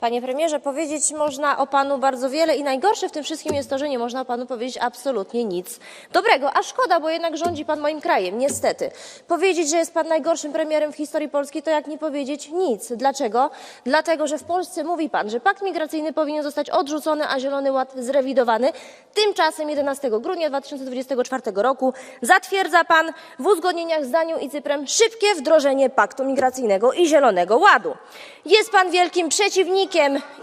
Panie premierze, powiedzieć można o panu bardzo wiele i najgorsze w tym wszystkim jest to, że nie można o panu powiedzieć absolutnie nic dobrego. A szkoda, bo jednak rządzi pan moim krajem, niestety. Powiedzieć, że jest pan najgorszym premierem w historii Polski, to jak nie powiedzieć nic. Dlaczego? Dlatego, że w Polsce mówi pan, że pakt migracyjny powinien zostać odrzucony, a Zielony Ład zrewidowany. Tymczasem 11 grudnia 2024 roku zatwierdza pan w uzgodnieniach z Danią i Cyprem szybkie wdrożenie paktu migracyjnego i Zielonego Ładu. Jest pan wielkim przeciwnikiem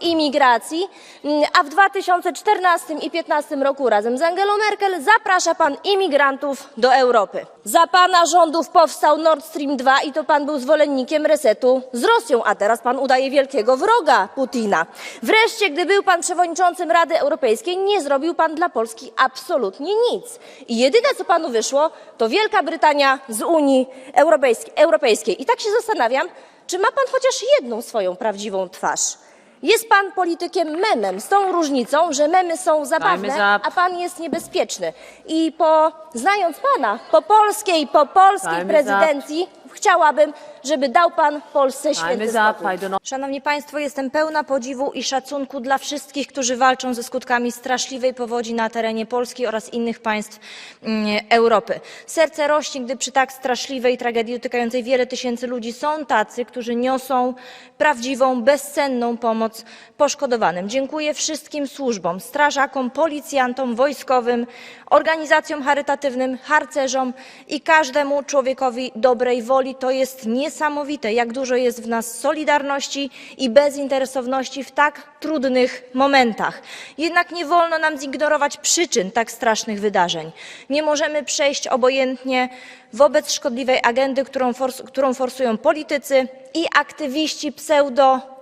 imigracji, mm, a w 2014 i 2015 roku razem z Angelą Merkel zaprasza pan imigrantów do Europy. Za pana rządów powstał Nord Stream 2 i to pan był zwolennikiem resetu z Rosją, a teraz pan udaje wielkiego wroga Putina. Wreszcie, gdy był pan przewodniczącym Rady Europejskiej, nie zrobił pan dla Polski absolutnie nic. I jedyne, co panu wyszło, to Wielka Brytania z Unii. Europejskiej. I tak się zastanawiam, czy ma pan chociaż jedną swoją prawdziwą twarz? Jest pan politykiem memem, z tą różnicą, że memy są zabawne, a pan jest niebezpieczny. I po, znając pana, po polskiej, po polskiej prezydencji, chciałabym, żeby dał pan Polsce święty spokój. not Szanowni Państwo, jestem pełna podziwu i szacunku dla wszystkich, którzy walczą ze skutkami straszliwej powodzi na terenie Polski oraz innych państw mm, Europy. Serce rośnie, gdy przy tak straszliwej tragedii dotykającej wiele tysięcy ludzi są tacy, którzy niosą prawdziwą, bezcenną pomoc poszkodowanym. Dziękuję wszystkim służbom, strażakom, policjantom, wojskowym, organizacjom charytatywnym, harcerzom i każdemu człowiekowi dobrej woli. To jest niesamowite, jak dużo jest w nas solidarności i bezinteresowności w tak trudnych momentach. Jednak nie wolno nam zignorować przyczyn tak strasznych wydarzeń. Nie możemy przejść obojętnie wobec szkodliwej agendy, którą, fors którą forsują politycy i aktywiści pseudo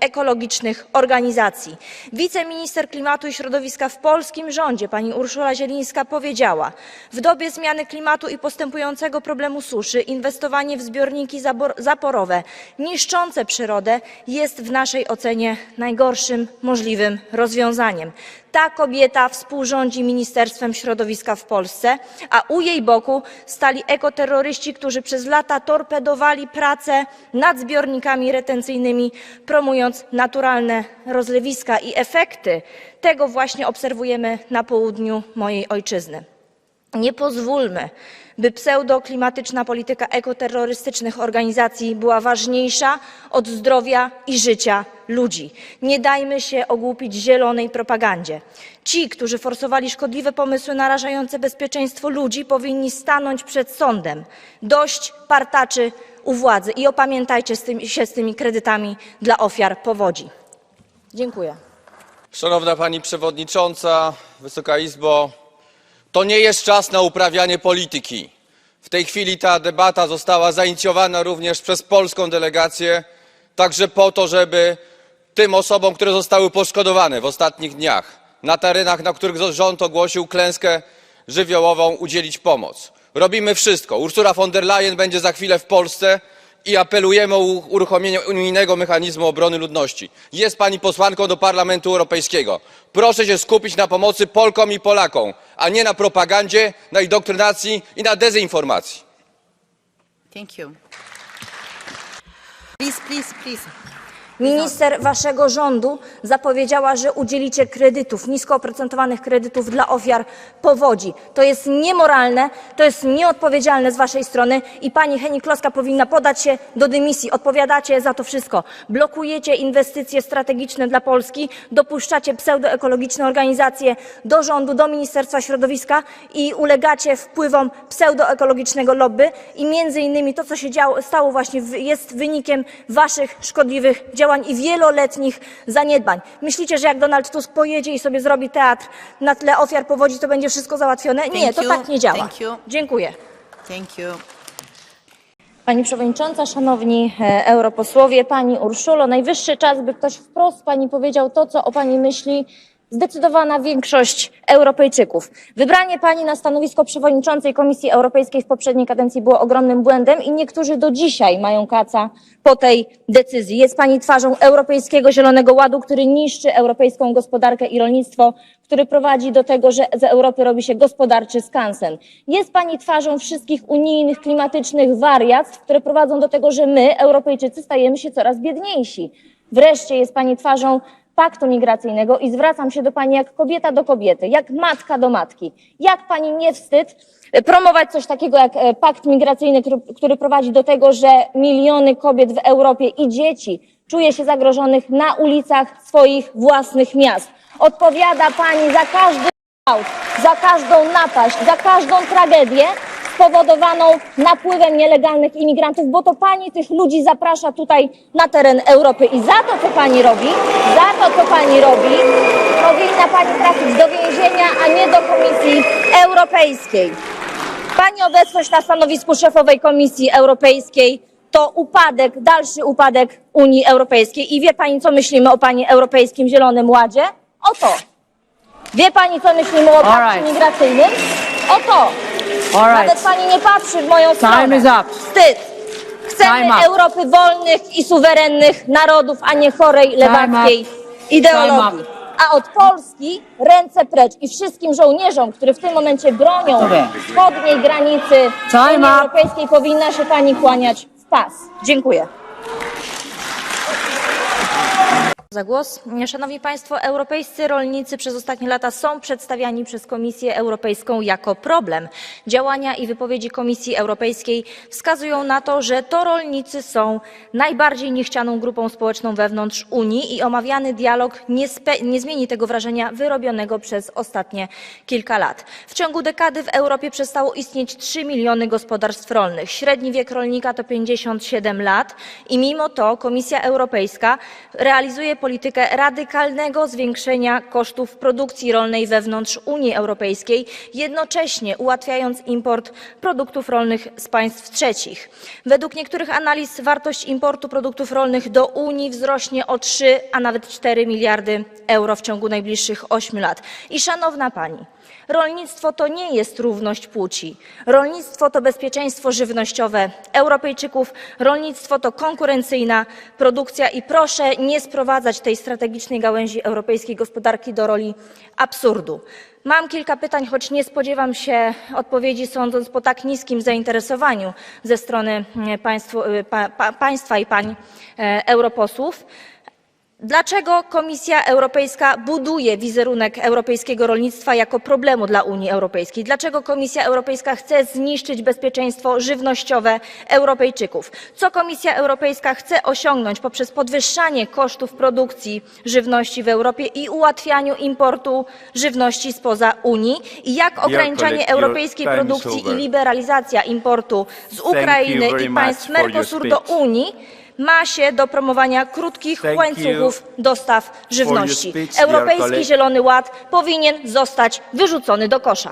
ekologicznych organizacji. Wiceminister klimatu i środowiska w polskim rządzie, pani Urszula Zielińska, powiedziała: W dobie zmiany klimatu i postępującego problemu suszy, inwestowanie w zbiorniki zaporowe niszczące przyrodę jest w naszej ocenie najgorszym możliwym rozwiązaniem. Ta kobieta współrządzi Ministerstwem Środowiska w Polsce, a u jej boku stali ekoterroryści, którzy przez lata torpedowali pracę nad zbiornikami retencyjnymi, promując naturalne rozlewiska i efekty tego właśnie obserwujemy na południu mojej ojczyzny. Nie pozwólmy, by pseudoklimatyczna polityka ekoterrorystycznych organizacji była ważniejsza od zdrowia i życia ludzi. Nie dajmy się ogłupić zielonej propagandzie. Ci, którzy forsowali szkodliwe pomysły narażające bezpieczeństwo ludzi, powinni stanąć przed sądem. Dość partaczy u władzy i opamiętajcie się z tymi kredytami dla ofiar powodzi. Dziękuję. Szanowna Pani Przewodnicząca, Wysoka Izbo, to nie jest czas na uprawianie polityki. W tej chwili ta debata została zainicjowana również przez polską delegację, także po to, żeby tym osobom, które zostały poszkodowane w ostatnich dniach na terenach, na których rząd ogłosił klęskę żywiołową, udzielić pomoc. Robimy wszystko. Ursula von der Leyen będzie za chwilę w Polsce i apelujemy o uruchomienie unijnego mechanizmu obrony ludności. Jest pani posłanką do Parlamentu Europejskiego. Proszę się skupić na pomocy Polkom i Polakom, a nie na propagandzie, na indoktrynacji i na dezinformacji. Thank you. Please, please, please. Minister waszego rządu zapowiedziała, że udzielicie kredytów, nisko oprocentowanych kredytów dla ofiar powodzi. To jest niemoralne, to jest nieodpowiedzialne z waszej strony i pani Henik-Kloska powinna podać się do dymisji. Odpowiadacie za to wszystko. Blokujecie inwestycje strategiczne dla Polski, dopuszczacie pseudoekologiczne organizacje do rządu, do Ministerstwa Środowiska i ulegacie wpływom pseudoekologicznego lobby i między innymi to, co się działo, stało właśnie, jest wynikiem waszych szkodliwych działań i wieloletnich zaniedbań. Myślicie, że jak Donald Tusk pojedzie i sobie zrobi teatr na tle ofiar powodzi, to będzie wszystko załatwione? Nie, to you. tak nie działa. Thank you. Dziękuję. Thank you. Pani Przewodnicząca, Szanowni e, Europosłowie, Pani Urszulo, najwyższy czas, by ktoś wprost Pani powiedział to, co o Pani myśli zdecydowana większość Europejczyków. Wybranie Pani na stanowisko przewodniczącej Komisji Europejskiej w poprzedniej kadencji było ogromnym błędem i niektórzy do dzisiaj mają kaca po tej decyzji. Jest Pani twarzą Europejskiego Zielonego Ładu, który niszczy europejską gospodarkę i rolnictwo, który prowadzi do tego, że z Europy robi się gospodarczy skansen. Jest Pani twarzą wszystkich unijnych klimatycznych wariactw, które prowadzą do tego, że my, Europejczycy, stajemy się coraz biedniejsi. Wreszcie jest pani twarzą paktu migracyjnego i zwracam się do pani jak kobieta do kobiety, jak matka do matki. Jak pani nie wstyd promować coś takiego jak e, pakt migracyjny, który, który prowadzi do tego, że miliony kobiet w Europie i dzieci czuje się zagrożonych na ulicach swoich własnych miast. Odpowiada pani za każdy gwałt, za każdą napaść, za każdą tragedię spowodowaną napływem nielegalnych imigrantów, bo to pani tych ludzi zaprasza tutaj na teren Europy i za to, co pani robi, za to, co pani robi, powinna pani trafić do więzienia, a nie do Komisji Europejskiej. Pani obecność na stanowisku szefowej Komisji Europejskiej to upadek, dalszy upadek Unii Europejskiej. I wie pani, co myślimy o pani Europejskim Zielonym Ładzie? O to. Wie pani, co myślimy o pakcie right. migracyjnym? O to. All Nawet pani nie patrzy w moją stronę. is up. Wstyd. Chcemy Time up. Europy wolnych i suwerennych narodów, a nie chorej lewackiej ideologii. Time A od Polski ręce precz i wszystkim żołnierzom, którzy w tym momencie bronią Dobra. wschodniej granicy Time Unii up. Europejskiej powinna się pani kłaniać w pas. Dziękuję. Za głos. Szanowni Państwo, europejscy rolnicy przez ostatnie lata są przedstawiani przez Komisję Europejską jako problem. Działania i wypowiedzi Komisji Europejskiej wskazują na to, że to rolnicy są najbardziej niechcianą grupą społeczną wewnątrz Unii i omawiany dialog nie, nie zmieni tego wrażenia wyrobionego przez ostatnie kilka lat. W ciągu dekady w Europie przestało istnieć 3 miliony gospodarstw rolnych. Średni wiek rolnika to 57 lat i mimo to Komisja Europejska realizuje politykę radykalnego zwiększenia kosztów produkcji rolnej wewnątrz Unii Europejskiej, jednocześnie ułatwiając import produktów rolnych z państw trzecich. Według niektórych analiz wartość importu produktów rolnych do Unii wzrośnie o 3, a nawet 4 miliardy euro w ciągu najbliższych 8 lat. I szanowna pani, Rolnictwo to nie jest równość płci. Rolnictwo to bezpieczeństwo żywnościowe Europejczyków. Rolnictwo to konkurencyjna produkcja i proszę nie sprowadzać tej strategicznej gałęzi europejskiej gospodarki do roli absurdu. Mam kilka pytań, choć nie spodziewam się odpowiedzi, sądząc po tak niskim zainteresowaniu ze strony państwu, e, pa, pa, państwa i pań e, europosłów. Dlaczego Komisja Europejska buduje wizerunek europejskiego rolnictwa jako problemu dla Unii Europejskiej? Dlaczego Komisja Europejska chce zniszczyć bezpieczeństwo żywnościowe Europejczyków? Co Komisja Europejska chce osiągnąć poprzez podwyższanie kosztów produkcji żywności w Europie i ułatwianiu importu żywności spoza Unii? I jak ograniczanie europejskiej produkcji i liberalizacja importu z Ukrainy i państw Mercosuru do. Unii ma się do promowania krótkich Thank łańcuchów dostaw żywności. speech, dear Europejski colleague. Zielony Ład powinien zostać wyrzucony do kosza.